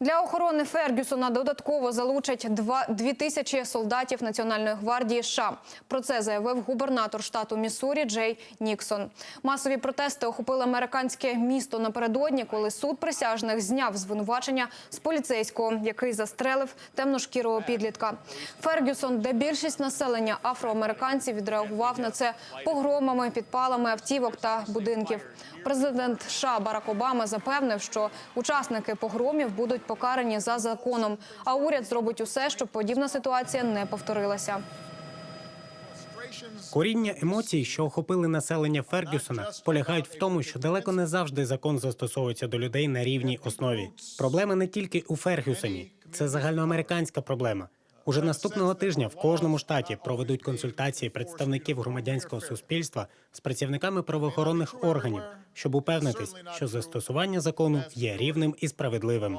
Для охорони Фергюсона додатково залучать два дві тисячі солдатів Національної гвардії США. Про це заявив губернатор штату Міссурі Джей Ніксон. Масові протести охопили американське місто напередодні, коли суд присяжних зняв звинувачення з поліцейського, який застрелив темношкірого підлітка. Фергюсон, де більшість населення афроамериканців відреагував на це погромами, підпалами автівок та будинків. Президент США Барак Обама запевнив, що учасники погромів будуть покарані за законом, а уряд зробить усе, щоб подібна ситуація не повторилася. Коріння емоцій, що охопили населення Фергюсона, полягають в тому, що далеко не завжди закон застосовується до людей на рівній основі. Проблема не тільки у Фергюсоні, це загальноамериканська проблема. Уже наступного тижня в кожному штаті проведуть консультації представників громадянського суспільства з працівниками правоохоронних органів, щоб упевнитись, що застосування закону є рівним і справедливим.